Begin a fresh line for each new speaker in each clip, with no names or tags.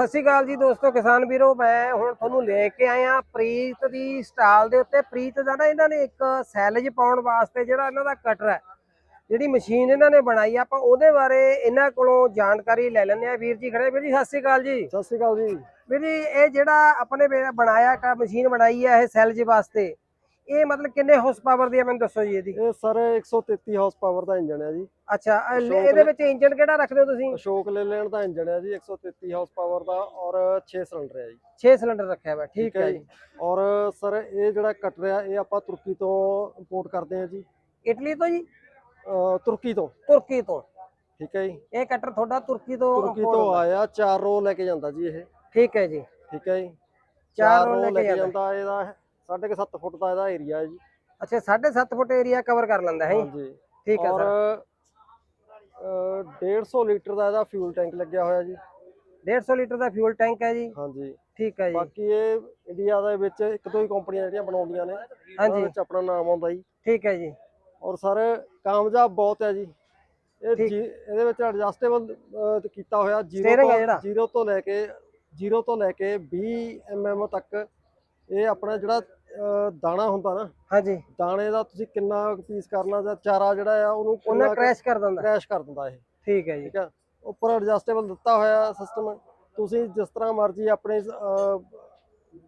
ਸਤਿ ਸ਼੍ਰੀ ਅਕਾਲ ਜੀ ਦੋਸਤੋ ਕਿਸਾਨ ਵੀਰੋ ਮੈਂ ਹੁਣ ਤੁਹਾਨੂੰ ਲੈ ਕੇ ਆਇਆ ਪ੍ਰੀਤ ਦੀ ਸਟਾਲ ਦੇ ਉੱਤੇ। ਪ੍ਰੀਤ ਦਾ ਨਾ ਇਹਨਾਂ ਨੇ ਇੱਕ ਸੈਲਜ ਪਾਉਣ ਵਾਸਤੇ ਜਿਹੜਾ ਇਹਨਾਂ ਦਾ ਕਟਰ ਹੈ ਜਿਹੜੀ ਮਸ਼ੀਨ ਇਹਨਾਂ ਨੇ ਬਣਾਈ ਆ, ਆਪਾਂ ਉਹਦੇ ਬਾਰੇ ਇਹਨਾਂ ਕੋਲੋਂ ਜਾਣਕਾਰੀ ਲੈ ਲੈਂਦੇ ਆ ਵੀਰ ਜੀ ਖੜੇ ਵੀਰ ਜੀ ਸਤਿ ਸ਼੍ਰੀ ਅਕਾਲ ਜੀ।
ਸਤਿ ਸ਼੍ਰੀ ਅਕਾਲ ਜੀ।
ਵੀਰ ਜੀ ਇਹ ਜਿਹੜਾ ਆਪਣੇ ਬਣਾਇਆ ਕਾ ਮਸ਼ੀਨ ਬਣਾਈ ਹੈ ਇਹ ਸੈਲਜ ਵਾਸਤੇ ਇਹ ਮਤਲਬ ਕਿੰਨੇ ਹਾਰਸ ਪਾਵਰ ਦੀ ਹੈ ਮੈਨੂੰ ਦੱਸੋ ਜੀ ਇਹਦੀ?
ਇਹ ਸਰ 133 ਹਾਰਸ ਪਾਵਰ ਦਾ ਇੰਜਨ ਹੈ ਜੀ।
ਅੱਛਾ ਇਹਦੇ ਵਿੱਚ ਇੰਜਨ ਕਿਹੜਾ ਰੱਖਦੇ ਹੋ ਤੁਸੀਂ?
ਅਸ਼ੋਕ ਲੇਲੈਂਡ ਦਾ ਇੰਜਨ ਹੈ ਜੀ 133 ਹਾਰਸ ਪਾਵਰ ਦਾ ਔਰ 6 ਸਿਲੰਡਰ ਹੈ ਜੀ।
6 ਸਿਲੰਡਰ ਰੱਖਿਆ ਹੋਇਆ ਠੀਕ ਹੈ ਜੀ।
ਔਰ ਸਰ ਇਹ ਜਿਹੜਾ ਕਟਰ ਆ ਇਹ ਆਪਾਂ ਤੁਰਕੀ ਤੋਂ ਇੰਪੋਰਟ ਕਰਦੇ ਹਾਂ ਜੀ।
ਇਟਲੀ ਤੋਂ ਜੀ?
ਤੁਰਕੀ ਤੋਂ।
ਤੁਰਕੀ ਤੋਂ।
ਠੀਕ ਹੈ ਜੀ।
ਇਹ ਕਟਰ ਤੁਹਾਡਾ ਤੁਰਕੀ ਤੋਂ
ਤੁਰਕੀ ਤੋਂ। ਆਇਆ ਚਾਰ ਰੋ ਲੈ ਕੇ ਜਾਂਦਾ ਜੀ ਇਹ।
ਠੀਕ ਹੈ ਜੀ।
ਠੀਕ ਹੈ ਜੀ।
ਚਾਰ
ਰੋ
ਲੈ ਕੇ
ਜਾਂਦਾ ਇਹਦਾ। 7.5 ਫੁੱਟ ਦਾ ਇਹਦਾ ਏਰੀਆ ਹੈ ਜੀ।
ਅੱਛਾ 7.5 ਫੁੱਟ ਏਰੀਆ ਕਵਰ ਕਰ ਲੈਂਦਾ ਹੈ ਜੀ?
ਹਾਂਜੀ।
ਠੀਕ ਹੈ
ਔਰ
ਸਰ।
ਅਹ 150 ਲੀਟਰ ਦਾ ਇਹਦਾ ਫਿਊਲ ਟੈਂਕ ਲੱਗਿਆ ਹੋਇਆ ਜੀ।
150 ਲੀਟਰ ਦਾ ਫਿਊਲ ਟੈਂਕ ਹੈ ਜੀ।
ਹਾਂਜੀ।
ਠੀਕ ਹੈ ਜੀ।
ਬਾਕੀ ਇਹ ਇੰਡੀਆ ਦੇ ਵਿੱਚ ਇੱਕ ਦੋ ਹੀ ਕੰਪਨੀਆਂ ਜਿਹੜੀਆਂ ਬਣਾਉਂਦੀਆਂ ਨੇ ਉਹਨਾਂ
ਹਾਂਜੀ।
ਵਿੱਚ ਆਪਣਾ ਨਾਮ ਆਉਂਦਾ ਜੀ।
ਠੀਕ ਹੈ ਜੀ।
ਔਰ ਸਰ ਕਾਮਯਾਬ ਬਹੁਤ ਹੈ ਜੀ। ਇਹ
ਠੀਕ।
ਜੀ- ਇਹਦੇ ਵਿੱਚ ਐਡਜਸਟੇਬਲ ਕੀਤਾ ਹੋਇਆ
Steering ਹੈ ਜਿਹੜਾ?
0 ਤੋਂ 0 ਤੋਂ ਲੈ ਕੇ 0 ਤੋਂ ਲੈ ਕੇ 20 mm ਤੱਕ ਇਹ ਆਪਣਾ ਜਿਹੜਾ ਦਾਣਾ ਹੁੰਦਾ ਨਾ
ਹਾਂਜੀ।
ਦਾਣੇ ਦਾ ਤੁਸੀਂ ਕਿੰਨਾ ਪੀਸ ਕਰਨਾ ਜਾਂ ਚਾਰਾ ਜਿਹੜਾ ਆ ਉਹਨੂੰ
ਉਹਨਾਂ ਕ੍ਰੈਸ਼ ਕਰ ਦਿੰਦਾ।
ਕ੍ਰੈਸ਼ ਕਰ ਦਿੰਦਾ ਇਹ।
ਠੀਕ ਹੈ ਜੀ।
ਠੀਕ ਆ? ਉੱਪਰ ਐਡਜਸਟੇਬਲ ਦਿੱਤਾ ਹੋਇਆ ਸਿਸਟਮ ਤੁਸੀਂ ਜਿਸ ਤਰ੍ਹਾਂ ਮਰਜ਼ੀ ਆਪਣੇ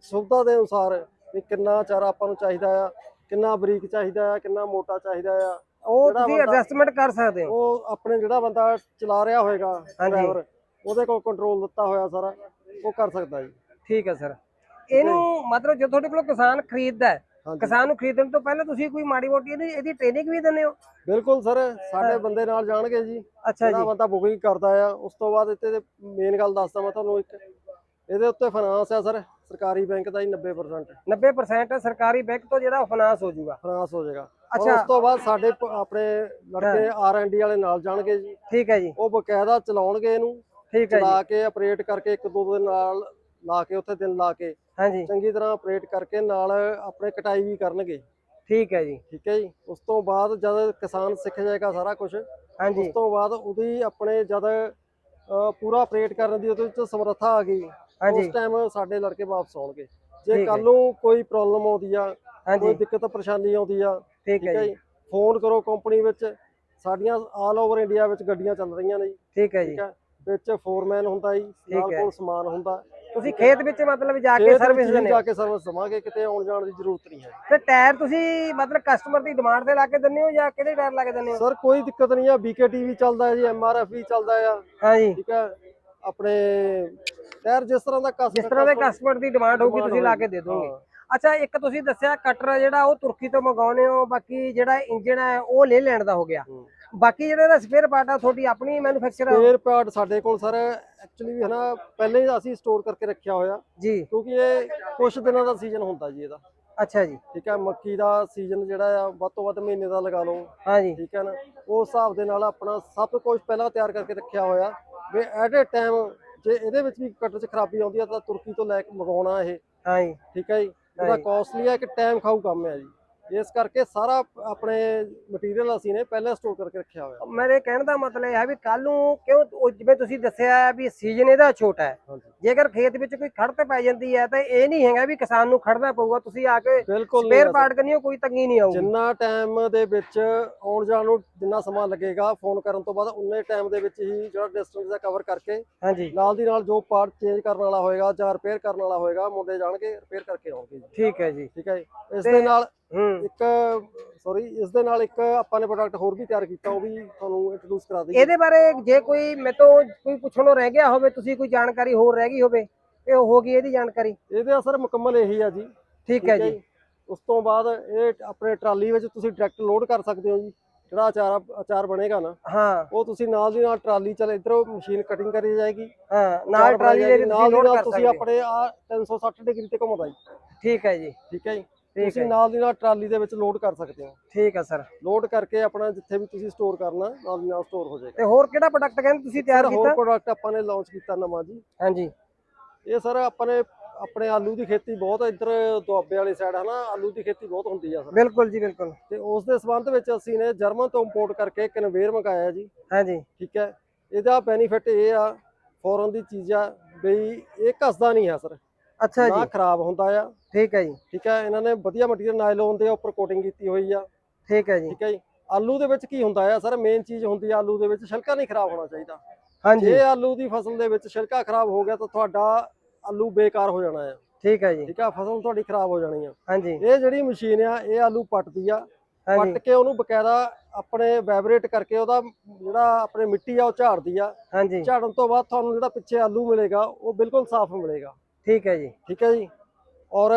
ਸੁਵਿਧਾ ਦੇ ਅਨੁਸਾਰ ਵੀ ਕਿੰਨਾ ਚਾਰਾ ਆਪਾਂ ਨੂੰ ਚਾਹੀਦਾ ਆ ਕਿੰਨਾ ਬਰੀਕ ਚਾਹੀਦਾ ਆ ਕਿੰਨਾ ਮੋਟਾ ਚਾਹੀਦਾ ਆ।
ਉਹ ਤੁਸੀਂ ਐਡਜਸਟਮੈਂਟ ਕਰ ਸਕਦੇ ਹੋ।
ਉਹ ਆਪਣੇ ਜਿਹੜਾ ਬੰਦਾ ਚਲਾ ਰਿਹਾ ਹੋਏਗਾ। ਡਰਾਈਵਰ ਉਹਦੇ ਕੋਲ ਕੰਟਰੋਲ ਦਿੱਤਾ ਹੋਇਆ ਸਾਰਾ ਉਹ ਕਰ ਸਕਦਾ ਜੀ।
ਠੀਕ ਹੈ ਸਰ ਇਹਨੂੰ ਮਤਲਬ ਜੇ ਤੁਹਾਡੇ ਕੋਲ ਕਿਸਾਨ ਖਰੀਦਦਾ ਹੈ ਕਿਸਾਨ ਨੂੰ ਖਰੀਦਣ ਤੋਂ ਪਹਿਲਾਂ ਤੁਸੀਂ ਕੋਈ ਮਾੜੀ ਮੋਟੀ ਇਹਦੀ ਇਹਦੀ ਟ੍ਰੇਨਿੰਗ ਵੀ ਦਿੰਦੇ ਹੋ?
ਬਿਲਕੁਲ ਸਰ ਸਾਡੇ ਬੰਦੇ ਨਾਲ ਜਾਣਗੇ ਜੀ।
ਅੱਛਾ
ਜਿਹੜਾ
ਜੀ।
ਬੰਦਾ ਬੁਕਿੰਗ ਕਰਦਾ ਆ ਉਸ ਤੋਂ ਬਾਅਦ ਇੱਥੇ ਮੇਨ ਗੱਲ ਦੱਸਦਾ ਮੈਂ ਤੁਹਾਨੂੰ ਇੱਕ। ਇਹਦੇ ਉੱਤੇ ਫਾਈਨਾਂਸ ਆ ਸਰ ਸਰਕਾਰੀ ਬੈਂਕ ਦਾ ਹੀ 90%
90% ਸਰਕਾਰੀ ਬੈਂਕ ਤੋਂ ਜਿਹੜਾ ਫਾਈਨਾਂਸ ਹੋ ਜਾਊਗਾ।
ਫਾਈਨਾਂਸ ਹੋ ਜਾਏਗਾ।
ਅੱਛਾ।
ਅੱਛਾ। ਉਸ ਤੋਂ ਬਾਅਦ ਸਾਡੇ ਪ- ਆਪਣੇ ਲੜਕੇ ਆਰ&ਡੀ ਵਾਲੇ ਨਾਲ ਜਾਣਗੇ ਜੀ।
ਠੀਕ ਹੈ ਜੀ।
ਉਹ ਬਕਾਇਦਾ ਚਲਾਉਣਗੇ ਇਹਨੂੰ।
ਠੀਕ ਹੈ ਜੀ।
ਚਲਾ ਕੇ ਆਪਰੇਟ ਕਰਕੇ ਇੱਕ ਦੋ ਦਿਨ ਨਾਲ ਲਾ ਕੇ ਉੱਥੇ ਦਿਨ ਲਾ ਕੇ
ਹਾਂਜੀ।
ਚੰਗੀ ਤਰ੍ਹਾਂ ਆਪਰੇਟ ਕਰਕੇ ਨਾਲ ਆਪਣੇ ਕਟਾਈ ਵੀ ਕਰਨਗੇ।
ਠੀਕ ਹੈ ਜੀ।
ਠੀਕ ਹੈ ਜੀ? ਉਸ ਤੋਂ ਬਾਅਦ ਜਦ ਕਿਸਾਨ ਸਿੱਖ ਜਾਏਗਾ ਸਾਰਾ ਕੁਝ ਉਸ
ਹਾਂਜੀ
ਤੋਂ ਬਾਅਦ ਉਹਦੀ ਆਪਣੇ ਜਦ ਪੂਰਾ ਆਪਰੇਟ ਕਰਨ ਦੀ ਉਹਦੇ ਵਿੱਚ ਸਮਰੱਥਾ ਆ ਗਈ ਉਸ ਟਾਈਮ ਸਾਡੇ ਲੜਕੇ ਵਾਪਸ ਆਉਣਗੇ। ਜੇ। ਕੱਲ ਨੂੰ ਕੋਈ ਪ੍ਰੋਬਲਮ ਆਉਂਦੀ ਆ ਕੋਈ ਦਿੱਕਤ ਪਰੇਸ਼ਾਨੀ ਆਉਂਦੀ ਆ
ਠੀਕ ਹੈ ਜੀ।
ਫੋਨ ਕਰੋ ਕੰਪਨੀ ਵਿੱਚ ਸਾਡੀਆਂ ਆਲ ਓਵਰ ਇੰਡੀਆ ਵਿੱਚ ਗੱਡੀਆਂ ਚੱਲ ਰਹੀਆਂ ਨੇ ਜੀ।
ਠੀਕ ਹੈ ਜੀ।
ਵਿੱਚ ਫੋਰਮੈਨ ਹੁੰਦਾ ਜੀ ਨਾਲ। ਕੋਲ ਸਮਾਨ ਹੁੰਦਾ।
ਤੁਸੀਂ ਖੇਤ ਵਿੱਚ ਮਤਲਬ ਜਾ ਕੇ ਸਰਵਿਸ
ਹੀ
ਦਿੰਦੇ
ਜਾ ਕੇ ਸਰਵਿਸ ਦਵਾਂਗੇ ਕਿਤੇ ਆਉਣ ਜਾਣ ਦੀ ਜ਼ਰੂਰਤ ਨਹੀਂ ਹੈ।
ਤੇ ਟਾਇਰ ਤੁਸੀਂ ਮਤਲਬ ਕਸਟਮਰ ਦੀ ਡਿਮਾਂਡ ਤੇ ਲਾ ਕੇ ਦਿੰਦੇ ਹੋ ਜਾਂ ਕਿਹੜੇ ਟਾਇਰ ਲਾ ਕੇ ਦਿੰਦੇ ਹੋ?
ਸਰ ਕੋਈ ਦਿੱਕਤ ਨਹੀਂ ਆ ਬੀਕੇਟੀ ਵੀ ਚੱਲਦਾ ਹੈ ਜੀ ਐਮਆਰਐਫ ਵੀ ਚੱਲਦਾ ਆ।
ਹਾਂਜੀ।
ਠੀਕ ਹੈ ਆਪਣੇ ਟਾਇਰ ਜਿਸ ਤਰ੍ਹਾਂ ਦਾ ਕਸ
ਜਿਸ ਤਰ੍ਹਾਂ ਦੇ ਕਸਟਮਰ ਦੀ ਡਿਮਾਂਡ ਹੋਊਗੀ ਤੁਸੀਂ ਲਾ ਕੇ ਦੇ ਦੋਗੇ। ਅੱਛਾ ਇੱਕ ਤੁਸੀਂ ਦੱਸਿਆ ਕਟਰ ਜਿਹੜਾ ਉਹ ਤੁਰਕੀ ਤੋਂ ਮੰਗਾਉਨੇ ਹੋ ਬਾਕੀ ਜਿਹੜਾ ਇੰਜਨ ਹੈ ਉਹ ਲੈ ਲੈਣ ਦਾ ਹੋ ਗਿਆ। ਬਾਕੀ ਜਿਹੜਾ ਇਹਦਾ ਸਪੇਅਰ ਪਾਰਟ ਆ ਤੁਹਾਡੀ ਆਪਣੀ ਮੈਨੂਫੈਕਚਰ
ਸਪੇਅਰ ਪਾਰਟ ਸਾਡੇ ਕੋਲ ਸਰ ਐਕਚੁਅਲੀ ਵੀ ਹਨਾ ਪਹਿਲੇ ਹੀ ਅਸੀਂ ਸਟੋਰ ਕਰਕੇ ਰੱਖਿਆ ਹੋਇਆ।
ਜੀ।
ਕਿਉਂਕਿ ਇਹ ਕੁਝ ਦਿਨਾਂ ਦਾ ਸੀਜ਼ਨ ਹੁੰਦਾ ਜੀ ਇਹਦਾ।
ਅੱਛਾ ਜੀ।
ਠੀਕ ਹੈ ਮੱਕੀ ਦਾ ਸੀਜ਼ਨ ਜਿਹੜਾ ਆ ਵੱਧ ਤੋਂ ਵੱਧ ਮਹੀਨੇ ਦਾ ਲਗਾ ਲਓ।
ਹਾਂਜੀ
ਠੀਕ ਹੈ ਨਾ ਉਸ ਹਿਸਾਬ ਦੇ ਨਾਲ ਆਪਣਾ ਸਭ ਕੁਝ ਪਹਿਲਾਂ ਤਿਆਰ ਕਰਕੇ ਰੱਖਿਆ ਹੋਇਆ। ਵੀ ਐਟ ਏ ਟਾਈਮ ਜੇ ਇਹਦੇ ਵਿੱਚ ਵੀ ਕਟਰ 'ਚ ਖਰਾਬੀ ਆਉਂਦੀ ਆ ਤਾਂ ਤੁਰਕੀ ਤੋਂ ਲੈ ਕੇ ਮੰਗਵਾਉਣਾ ਇਹ।
ਹਾਂਜੀ
ਠੀਕ ਹੈ ਜੀ।
ਹਾਂਜੀ।
ਕਾਸਟਲੀ ਹੈ ਕਿ ਟਾਈਮ ਖਾਊ ਕੰਮ ਹੈ ਜੀ ਇਸ ਕਰਕੇ ਸਾਰਾ ਆਪਣੇ ਮਟੀਰੀਅਲ ਅਸੀਂ ਨੇ ਪਹਿਲਾਂ ਸਟੋਰ ਕਰਕੇ ਰੱਖਿਆ ਹੋਇਆ।
ਮੇਰੇ ਕਹਿਣ ਦਾ ਮਤਲਬ ਇਹ ਹੈ ਵੀ ਕੱਲ ਨੂੰ ਕਿਉਂ ਜਿਵੇਂ ਤੁਸੀਂ ਦੱਸਿਆ ਹੈ ਵੀ ਸੀਜ਼ਨ ਇਹਦਾ ਛੋਟਾ ਹੈ। ਜੇਕਰ ਖੇਤ ਵਿੱਚ ਕੋਈ ਖੜਤ ਪੈ ਜਾਂਦੀ ਹੈ ਤਾਂ ਇਹ ਨਹੀਂ ਹੈਗਾ ਵੀ ਕਿਸਾਨ ਨੂੰ ਖੜਨਾ ਪਊਗਾ। ਤੁਸੀਂ ਆ ਕੇ ਸਪੇਅਰ ਪਾਰਟ ਕਰਨੀ ਕੋਈ ਤੰਗੀ ਨਹੀਂ ਆਊਗੀ।
ਜਿੰਨਾ ਟਾਈਮ ਦੇ ਵਿੱਚ ਆਉਣ ਜਾਣ ਨੂੰ ਜਿੰਨਾ ਸਮਾਂ ਲੱਗੇਗਾ ਫੋਨ ਕਰਨ ਤੋਂ ਬਾਅਦ ਉਨੇ ਟਾਈਮ ਦੇ ਵਿੱਚ ਹੀ ਜਿਹੜਾ ਡਿਸਟੈਂਸ ਦਾ ਕਵਰ ਕਰਕੇ
ਹਾਂਜੀ।
ਨਾਲ ਦੀ ਨਾਲ ਜੋ ਪਾਰਟ ਚੇਂਜ ਕਰਨ ਵਾਲਾ ਹੋਏਗਾ ਜਾਂ ਰਿਪੇਅਰ ਕਰਨ ਵਾਲਾ ਹੋਏਗਾ ਮੁੰਡੇ ਜਾਣਗੇ ਰਿਪੇਅਰ ਕਰਕੇ ਆਉਣਗੇ
ਠੀਕ ਹੈ ਜੀ।
ਠੀਕ ਹੈ ਜੀ। ਇਸ ਦੇ ਨਾਲ ਇੱਕ ਸੌਰੀ ਇਸ ਦੇ ਨਾਲ ਇੱਕ ਆਪਾਂ ਨੇ ਪ੍ਰੋਡਕਟ ਹੋਰ ਵੀ ਤਿਆਰ ਕੀਤਾ ਉਹ ਵੀ ਤੁਹਾਨੂੰ ਇੰਟਰੋਡਿਊਸ ਕਰਾ ਦਈਏ।
ਇਹਦੇ ਬਾਰੇ ਜੇ ਕੋਈ ਮੇਰੇ ਤੋਂ ਕੋਈ ਪੁੱਛਣੋਂ ਰਹਿ ਗਿਆ ਹੋਵੇ ਤੁਸੀਂ ਕੋਈ ਜਾਣਕਾਰੀ ਹੋਰ ਰਹਿ ਗਈ ਹੋਵੇ ਉਹ ਹੋ ਗਈ ਇਹਦੀ ਜਾਣਕਾਰੀ।
ਇਹਦੇ ਅਸਰ ਮੁਕੰਮਲ ਇਹੀ ਆ ਜੀ।
ਠੀਕ ਹੈ ਜੀ।
ਉਸ ਤੋਂ ਬਾਅਦ ਇਹ ਆਪਣੇ ਟਰਾਲੀ ਵਿੱਚ ਤੁਸੀਂ ਡਾਇਰੈਕਟ ਲੋਡ ਕਰ ਸਕਦੇ ਹੋ ਜੀ। ਜਿਹੜਾ ਅਚਾਰ ਅਚਾਰ ਬਣੇਗਾ ਨਾ
ਹਾਂ।
ਉਹ ਤੁਸੀਂ ਨਾਲ ਦੀ ਨਾਲ ਟਰਾਲੀ ਚਲ ਇਧਰੋਂ ਮਸ਼ੀਨ ਕਟਿੰਗ ਕਰੀ ਜਾਏਗੀ।
ਹਾਂ ਨਾਲ ਟਰਾਲੀ ਦੇ
ਨਾਲ ਤੁਸੀਂ ਆਪਣੇ ਆ 360 ਡਿਗਰੀ ਤੇ ਘੁੰਮਦਾ ਜੀ
ਠੀਕ ਹੈ ਜੀ।
ਠੀਕ ਹੈ ਜੀ। ਤੁਸੀਂ ਨਾਲ ਦੀ ਨਾਲ ਟਰਾਲੀ ਦੇ ਵਿੱਚ ਲੋਡ ਕਰ ਸਕਦੇ ਹੋ।
ਠੀਕ ਹੈ ਸਰ।
ਲੋਡ ਕਰਕੇ ਆਪਣਾ ਜਿੱਥੇ ਵੀ ਤੁਸੀਂ ਸਟੋਰ ਕਰਨਾ ਨਾਲ ਦੀ ਨਾਲ ਸਟੋਰ ਹੋ ਜਾਏਗਾ।
ਤੇ ਹੋਰ ਕਿਹੜਾ ਪ੍ਰੋਡਕਟ ਕਹਿੰਦੇ ਤੁਸੀਂ ਤਿਆਰ
ਸਰ ਹੋਰ
ਕੀਤਾ?
ਪ੍ਰੋਡਕਟ ਆਪਾਂ ਨੇ ਲਾਂਚ ਕੀਤਾ ਨਵਾਂ ਜੀ।
ਹਾਂਜੀ।
ਇਹ ਸਰ ਆਪਾਂ ਨੇ ਆਪਣੇ ਆਲੂ ਦੀ ਖੇਤੀ ਬਹੁਤ ਇੱਧਰ ਦੁਆਬੇ ਵਾਲੀ ਸਾਈਡ ਹੈ ਨਾ ਆਲੂ ਦੀ ਖੇਤੀ ਬਹੁਤ ਹੁੰਦੀ ਆ ਸਰ।
ਬਿਲਕੁਲ ਜੀ ਬਿਲਕੁਲ।
ਤੇ ਉਸ ਦੇ ਸੰਬੰਧ ਵਿੱਚ ਅਸੀਂ ਨੇ ਜਰਮਨ ਤੋਂ ਇੰਪੋਰਟ ਕਰਕੇ ਕਨਵੇਅਰ ਮੰਗਾਇਆ ਜੀ।
ਹਾਂਜੀ।
ਠੀਕ ਹੈ। ਇਹਦਾ ਬੈਨੀਫਿਟ ਇਹ ਆ ਫੋਰਨ ਦੀ ਚੀਜ਼ ਆ ਵੀ ਇਹ ਘਸਦਾ ਨਹੀਂ ਹੈ ਸਰ।
ਅੱਛਾ
ਨਾ
ਜੀ
ਖਰਾਬ ਹੁੰਦਾ ਆ।
ਠੀਕ ਹੈ ਜੀ।
ਠੀਕ ਹੈ ਇਹਨਾਂ ਨੇ ਵਧੀਆ ਮਟੀਰੀਅਲ ਨਾਇਲੋਨ ਦੇ ਉੱਪਰ ਕੋਟਿੰਗ ਕੀਤੀ ਹੋਈ ਆ।
ਠੀਕ ਹੈ ਜੀ।
ਠੀਕ ਹੈ ਜੀ। ਆਲੂ ਦੇ ਵਿੱਚ ਕੀ ਹੁੰਦਾ ਆ ਸਰ? ਮੇਨ ਚੀਜ਼ ਹੁੰਦੀ ਆ ਆਲੂ ਦੇ ਵਿੱਚ ਛਿਲਕਾ ਨਹੀਂ ਖਰਾਬ ਹੋਣਾ ਚਾਹੀਦਾ।
ਹਾਂਜੀ।
ਜੇ ਆਲੂ ਦੀ ਫਸਲ ਦੇ ਵਿੱਚ ਛਿਲਕਾ ਖਰਾਬ ਹੋ ਗਿਆ ਤਾਂ ਤੁਹਾਡਾ ਆਲੂ ਬੇਕਾਰ ਹੋ ਜਾਣਾ ਆ।
ਠੀਕ ਹੈ ਜੀ।
ਠੀਕ ਆ ਫਸਲ ਤੁਹਾਡੀ ਖਰਾਬ ਹੋ ਜਾਣੀ ਆ।
ਹਾਂਜੀ।
ਇਹ ਜਿਹੜੀ ਮਸ਼ੀਨ ਆ ਇਹ ਆਲੂ ਪੱਟਦੀ ਆ। ਪੱਟ ਕੇ ਉਹਨੂੰ ਬਕਾਇਦਾ ਆਪਣੇ ਵਾਈਬ੍ਰੇਟ ਕਰਕੇ ਉਹਦਾ ਜਿਹੜਾ ਆਪਣੇ ਮਿੱਟੀ ਆ ਉਹ ਝਾੜਦੀ ਆ।
ਹਾਂਜੀ।
ਝਾੜਨ ਤੋਂ ਬਾਅਦ ਤੁਹਾਨੂੰ ਜਿਹੜਾ ਪਿੱਛੇ ਆਲੂ ਮਿਲੇਗਾ ਉਹ ਬਿਲਕੁਲ ਸਾਫ਼ ਮਿਲੇਗਾ।
ਠੀਕ ਹੈ ਜੀ,
ਠੀਕ ਹੈ ਜੀ। ਔਰ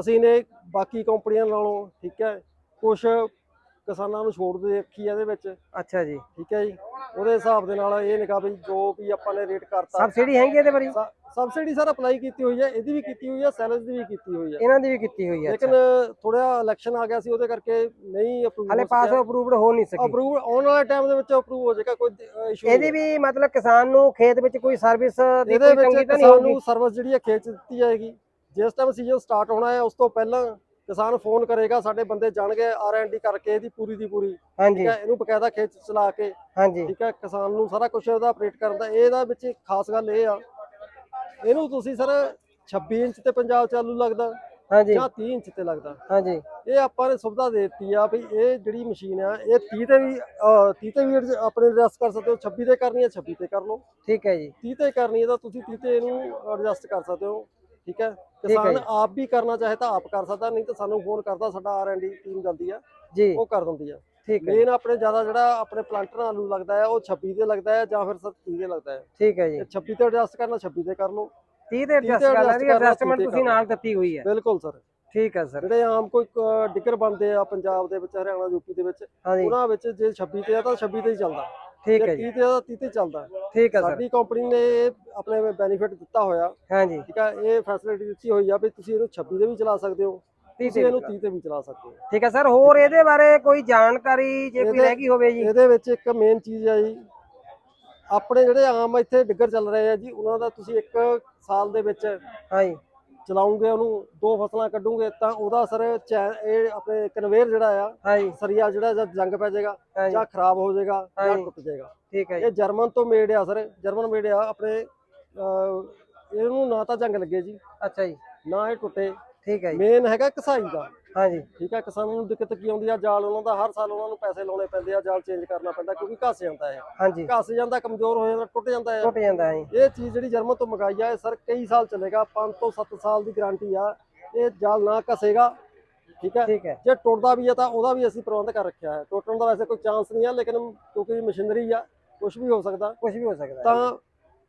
ਅਸੀਂ ਨੇ ਬਾਕੀ ਕੰਪਨੀਆਂ ਨਾਲੋਂ, ਠੀਕ ਹੈ ਕੁਝ ਕਿਸਾਨਾਂ ਨੂੰ ਛੋਟ ਦੇ ਰੱਖੀ ਆ ਇਹਦੇ ਵਿੱਚ।
ਅੱਛਾ ਜੀ।
ਠੀਕ ਹੈ ਜੀ? ਉਹਦੇ ਹਿਸਾਬ ਦੇ ਨਾਲ ਇਹ ਨਿਕਾ ਵੀ ਜੋ ਵੀ ਆਪਾਂ ਨੇ ਰੇਟ ਕਰਤਾ।
ਸਬਸਿਡੀ ਹੈਗੀ ਇਹਦੇ ਬਾਰੇ?
ਸਬਸਿਡੀ ਸਰ ਅਪਲਾਈ ਕੀਤੀ ਹੋਈ ਹੈ ਇਹਦੀ ਵੀ ਕੀਤੀ ਹੋਈ ਹੈ ਸੈਲਸ ਦੀ ਵੀ ਕੀਤੀ ਹੋਈ ਹੈ।
ਇਹਨਾਂ ਦੀ ਵੀ ਕੀਤੀ ਹੋਈ ਹੈ
ਲੇਕਿਨ ਥੋੜਾ ਇਲੈਕਸ਼ਨ ਆ ਗਿਆ ਸੀ ਉਹਦੇ ਕਰਕੇ ਨਹੀਂ ਅਪਰੂਵ
ਹਲੇ ਪਾਸ ਅਪਰੂਵਡ ਹੋ ਨਹੀਂ ਸਕੀ।
ਅਪਰੂਵ ਆਉਣ ਵਾਲੇ ਟਾਈਮ ਦੇ ਵਿੱਚ ਅਪਰੂਵ ਹੋ ਜਾਏਗਾ ਕੋਈ ਇਸ਼ੂ
ਇਹਦੀ ਵੀ ਮਤਲਬ ਕਿਸਾਨ ਨੂੰ ਖੇਤ ਵਿੱਚ ਕੋਈ ਸਰਵਿਸ ਦੀ ਕੋਈ ਤੰਗੀ ਤਾਂ ਨਹੀਂ ਹੋਊਗੀ?
ਸਰਵਿਸ ਜਿਹੜੀ ਹੈ ਖੇਤ 'ਚ ਦਿੱਤੀ ਜਾਏਗੀ। ਜਿਸ ਟਾਈਮ ਸੀਜ਼ਨ ਸਟਾਰਟ ਹੋਣਾ ਹੈ ਉਸ ਤੋਂ ਪਹਿਲਾਂ ਕਿਸਾਨ ਫੋਨ ਕਰੇਗਾ ਸਾਡੇ ਬੰਦੇ ਜਾਣਗੇ ਆਰ ਐਂਡ ਡੀ ਕਰਕੇ ਇਹਦੀ ਪੂਰੀ ਦੀ ਪੂਰੀ।
ਹਾਂਜੀ।
ਠੀਕ ਹੈ ਇਹਨੂੰ ਬਕਾਇਦਾ ਖੇਤ ਚਲਾ ਕੇ।
ਹਾਂਜੀ।
ਠੀਕ ਹੈ ਕਿਸਾਨ ਨੂੰ ਸਾਰਾ ਕੁਝ ਇਹਦਾ ਆਪਰੇਟ ਕਰਨ ਦਾ। ਇਹਦਾ ਵਿੱਚ ਇੱਕ ਖਾਸ ਗੱਲ ਇਹ ਆ ਇਹਨੂੰ ਤੁਸੀਂ ਸਰ 26 ਇੰਚ ਤੇ ਪੰਜਾਬ ਚ ਆਲੂ ਲੱਗਦਾ
ਹਾਂਜੀ।
ਜਾਂ 30 ਇੰਚ ਤੇ ਲੱਗਦਾ।
ਹਾਂਜੀ।
ਇਹ ਆਪਾਂ ਨੇ ਸੁਵਿਧਾ ਦੇ ਦਿੱਤੀ ਆ ਵੀ ਇਹ ਜਿਹੜੀ ਮਸ਼ੀਨ ਆ ਇਹ 30 ਤੇ ਵੀ ਅਹ 30 ਤੇ ਵੀ ਆਪਣੇ ਐਡਜਸਟ ਕਰ ਸਕਦੇ ਹੋ। 26 ਤੇ ਕਰਨੀ ਹੈ 26 ਤੇ ਕਰ ਲਓ।
ਠੀਕ ਹੈ ਜੀ।
30 ਤੇ ਕਰਨੀ ਹੈ ਤਾਂ ਤੁਸੀਂ 30 ਤੇ ਇਹਨੂੰ ਐਡਜਸਟ ਕਰ ਸਕਦੇ ਹੋ। ਠੀਕ ਹੈ? ਕਿਸਾਨ। ਆਪ ਵੀ ਕਰਨਾ ਚਾਹੇ ਤਾਂ ਆਪ ਕਰ ਸਕਦਾ ਨਹੀਂ ਤਾਂ ਸਾਨੂੰ ਫੋਨ ਕਰਦਾ ਸਾਡਾ ਆਰ ਐਂਡ ਡੀ ਟੀਮ ਜਾਂਦੀ ਆ।
ਜੀ।
ਉਹ ਕਰ ਦਿੰਦੀ ਆ।
ਠੀਕ ਹੈ।
ਮੇਨ ਆਪਣੇ ਜ਼ਿਆਦਾ ਜਿਹੜਾ ਆਪਣੇ ਪਲਾਂਟਰ ਆਲੂ ਲੱਗਦਾ ਹੈ ਉਹ 26 ਤੇ ਲੱਗਦਾ ਹੈ ਜਾਂ ਫਿਰ 30 ਤੇ ਲੱਗਦਾ ਹੈ।
ਠੀਕ ਹੈ ਜੀ।
ਇਹ 26 ਤੇ ਐਡਜਸਟ ਕਰਨਾ 26 ਤੇ ਕਰ ਲਓ।
30 ਤੇ ਐਡਜਸਟ
ਕਰਨਾ,
ਐਡਜਸਟਮੈਂਟ
30 ਤੇ
ਤੁਸੀਂ ਨਾਲ ਦਿੱਤੀ ਹੋਈ ਹੈ।
ਬਿਲਕੁਲ ਸਰ
ਠੀਕ ਹੈ ਸਰ
ਜਿਹੜੇ ਆਮ ਕੋਈ ਡਿੱਗਰ ਬਣਦੇ ਆ ਪੰਜਾਬ ਦੇ ਵਿੱਚ ਹਰਿਆਣਾ ਯੂਪੀ ਦੇ ਵਿੱਚ ਉਹਨਾਂ ਵਿੱਚ ਜੇ 26 ਤੇ ਆ ਤਾਂ 26 ਤੇ ਹੀ ਚੱਲਦਾ।
ਠੀਕ ਹੈ ਜੀ।
30 ਤੇ ਆ ਤਾਂ 30 ਤੇ ਚੱਲਦਾ।
ਠੀਕ ਹੈ ਸਰ।
ਸਾਡੀ ਕੰਪਨੀ ਨੇ ਆਪਣੇ ਬੈਨੀਫਿਟ ਦਿੱਤਾ ਹੋਇਆ।
ਹਾਂਜੀ।
ਠੀਕ ਆ ਇਹ ਫੈਸਿਲਿਟੀ ਦਿੱਤੀ ਹੋਈ ਆ ਵੀ ਤੁਸੀਂ ਇਹਨੂੰ 26 ਤੇ ਵੀ ਚਲਾ ਸਕਦੇ ਹੋ।
30
ਤੁਸੀਂ ਇਹਨੂੰ 30 ਤੇ ਵੀ ਚਲਾ ਸਕਦੇ ਹੋ।
ਠੀਕ ਹੈ ਸਰ ਹੋਰ ਇਹਦੇ ਬਾਰੇ ਕੋਈ ਜਾਣਕਾਰੀ ਜੇ ਕੋਈ ਰਹਿ ਗਈ ਹੋਵੇ ਜੀ?
ਇਹਦੇ ਵਿੱਚ ਇੱਕ ਮੇਨ ਚੀਜ਼ ਆ ਜੀ। ਆਪਣੇ ਜਿਹੜੇ ਆਮ ਇੱਥੇ ਡਿੱਗਰ ਚੱਲ ਰਹੇ ਆ ਜੀ ਉਹਨਾਂ ਦਾ ਤੁਸੀਂ ਇੱਕ ਸਾਲ ਦੇ ਵਿੱਚ
ਹਾਂਜੀ।
ਚਲਾਉਂਗੇ ਉਹਨੂੰ ਦੋ ਫਸਲਾਂ ਕੱਢੋਗੇ ਤਾਂ ਉਹਦਾ ਸਰ ਇਹ ਆਪਣੇ ਕਨਵੇਅਰ ਜਿਹੜਾ ਆ
ਹਾਂਜੀ।
ਸਰੀਆ ਜਿਹੜਾ ਜਾਂ ਜੰਗ ਪੈ ਜਾਏਗਾ ਜਾਂ ਖਰਾਬ ਹੋ ਜਾਏਗਾ ਜਾਂ। ਟੁੱਟ ਜਾਏਗਾ।
ਠੀਕ ਹੈ
ਇਹ ਜਰਮਨ ਤੋਂ ਮੇਡ ਆ ਸਰ ਜਰਮਨ ਮੇਡ ਆ ਆਪਣੇ ਇਹਨੂੰ ਨਾ ਤਾਂ ਜੰਗ ਲੱਗੇ ਜੀ
ਅੱਛਾ ਜੀ।
ਨਾ ਇਹ ਟੁੱਟੇ।
ਠੀਕ ਹੈ ਜੀ।
ਮੇਨ ਹੈਗਾ ਕਸਾਈ ਦਾ।
ਹਾਂਜੀ।
ਠੀਕ ਹੈ ਕਿਸਾਨਾਂ ਨੂੰ ਦਿੱਕਤ ਕੀ ਆਉਂਦੀ ਆ? ਜਾਲ ਉਹਨਾਂ ਦਾ ਹਰ ਸਾਲ ਉਹਨਾਂ ਨੂੰ ਪੈਸੇ ਲਾਉਣੇ ਪੈਂਦੇ ਆ ਜਾਲ ਚੇਂਜ ਕਰਨਾ ਪੈਂਦਾ ਕਿਉਂਕਿ ਘਸ ਜਾਂਦਾ ਹੈ
ਹਾਂਜੀ।
ਘਸ ਜਾਂਦਾ ਕਮਜ਼ੋਰ ਹੋ ਜਾਂਦਾ ਟੁੱਟ ਜਾਂਦਾ ਹੈ
ਟੁੱਟ ਜਾਂਦਾ ਹੈ
ਇਹ ਚੀਜ਼ ਜਿਹੜੀ ਜਰਮਨ ਤੋਂ ਮੰਗਾਈ ਆ ਇਹ ਸਰ ਕਈ ਸਾਲ ਚੱਲੇਗਾ 5 ਤੋਂ 7 ਸਾਲ ਦੀ ਗਾਰੰਟੀ ਆ ਇਹ ਜਾਲ ਨਾ ਘਸੇਗਾ। ਠੀਕ ਹੈ?
ਠੀਕ ਹੈ।
ਜੇ ਟੁੱਟਦਾ ਵੀ ਆ ਤਾਂ ਉਹਦਾ ਵੀ ਅਸੀਂ ਪ੍ਰਬੰਧ ਕਰ ਰੱਖਿਆ ਹੈ। ਟੁੱਟਣ ਦਾ ਵੈਸੇ ਕੋਈ ਚਾਂਸ ਨਹੀਂ ਆ ਲੇਕਿਨ ਕਿਉਂਕਿ ਮਸ਼ੀਨਰੀ ਆ ਕੁਝ ਵੀ ਹੋ ਸਕਦਾ।
ਕੁਝ ਵੀ ਹੋ ਸਕਦਾ ਹੈ।
ਤਾਂ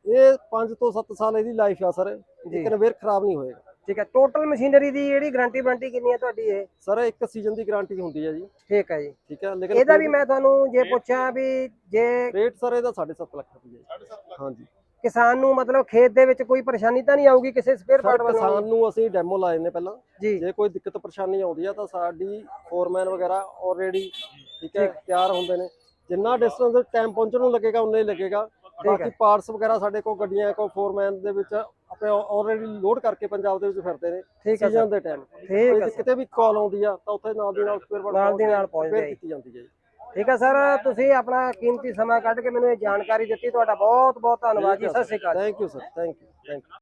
ਇਹ 5 ਤੋਂ 7 ਸਾਲ ਇਹਦੀ ਲਾਈਫ ਆ ਸਰ। ਲੇਕਿਨ ਵੇਰ ਖਰਾਬ ਨਹੀਂ ਹੋਏਗਾ।
ਠੀਕ ਹੈ ਟੋਟਲ ਮਸ਼ੀਨਰੀ ਦੀ ਜਿਹੜੀ ਗਾਰੰਟੀ ਵਾਰੰਟੀ ਕਿੰਨੀ ਹੈ ਤੁਹਾਡੀ ਇਹ?
ਸਰ ਇੱਕ ਸੀਜ਼ਨ ਦੀ ਗਾਰੰਟੀ ਹੁੰਦੀ ਹੈ ਜੀ।
ਠੀਕ ਹੈ ਜੀ।
ਠੀਕ ਹੈ ਲੇਕਿਨ
ਇਹਦਾ ਵੀ ਮੈਂ ਤੁਹਾਨੂੰ ਜੇ ਪੁੱਛਾਂ ਵੀ ਜੇ
ਰੇਟ ਸਰ ਇਹਦਾ 7.5 ਲੱਖ ਰੁਪਏ ਹਾਂਜੀ।
ਕਿਸਾਨ ਨੂੰ ਮਤਲਬ ਖੇਤ ਦੇ ਵਿੱਚ ਕੋਈ ਪਰੇਸ਼ਾਨੀ ਤਾਂ ਨਹੀਂ ਆਊਗੀ ਕਿਸੇ ਸਪੇਅਰ ਪਾਰਟ ਵੱਲੋਂ?
ਕਿਸਾਨ ਨੂੰ ਅਸੀਂ ਡੈਮੋ ਲਾਏ ਨੇ ਪਹਿਲਾਂ।
ਜੇ।
ਕੋਈ ਦਿੱਕਤ ਪਰੇਸ਼ਾਨੀ ਆਉਂਦੀ ਆ ਤਾਂ ਸਾਡੀ ਫੋਰਮੈਨ ਵਗੈਰਾ ਆਲਰੇਡੀ ਠੀਕ ਹੈ ਤਿਆਰ ਹੁੰਦੇ ਨੇ। ਜਿੰਨਾ ਡਿਸਟੈਂਸ ਟਾਈਮ ਪਹੁੰਚਣ ਨੂੰ ਲੱਗੇਗਾ ਉਨਾ ਹੀ ਲੱਗੇਗਾ। ਬਾਕੀ ਪਾਰਟਸ ਵਗੈਰਾ ਸਾਡੇ ਕੋਲ ਗੱਡੀਆਂ ਕੋਲ ਫੋਰਮੈਨ ਦੇ ਵਿੱਚ ਆਪਣੇ ਆਲਰੇਡੀ ਲੋਡ ਕਰਕੇ ਪੰਜਾਬ ਦੇ ਵਿੱਚ ਫਿਰਦੇ ਨੇ।
ਠੀਕ ਹੈ
ਸੀਜ਼ਨ ਦੇ ਟਾਈਮ
ਠੀਕ ਹੈ
ਕਿਤੇ ਵੀ ਕਾਲ ਆਉਂਦੀ ਆ ਤਾਂ ਉੱਥੇ ਨਾਲ ਦੀ ਨਾਲ ਸਪੇਅਰ ਪਾਰਟ
ਨਾਲ ਦੀ ਨਾਲ ਪਹੁੰਚ ਜਾਏ।
ਕੀਤੀ ਜਾਂਦੀ ਹੈ
ਠੀਕ ਹੈ ਸਰ ਤੁਸੀਂ ਆਪਣਾ ਕੀਮਤੀ ਸਮਾਂ ਕੱਢ ਕੇ ਮੈਨੂੰ ਇਹ ਜਾਣਕਾਰੀ ਦਿੱਤੀ ਤੁਹਾਡਾ ਬਹੁਤ ਬਹੁਤ ਧੰਨਵਾਦ ਜੀ। ਸਤਿ ਸ਼੍ਰੀ ਅਕਾਲ
thank you sir thank you thank you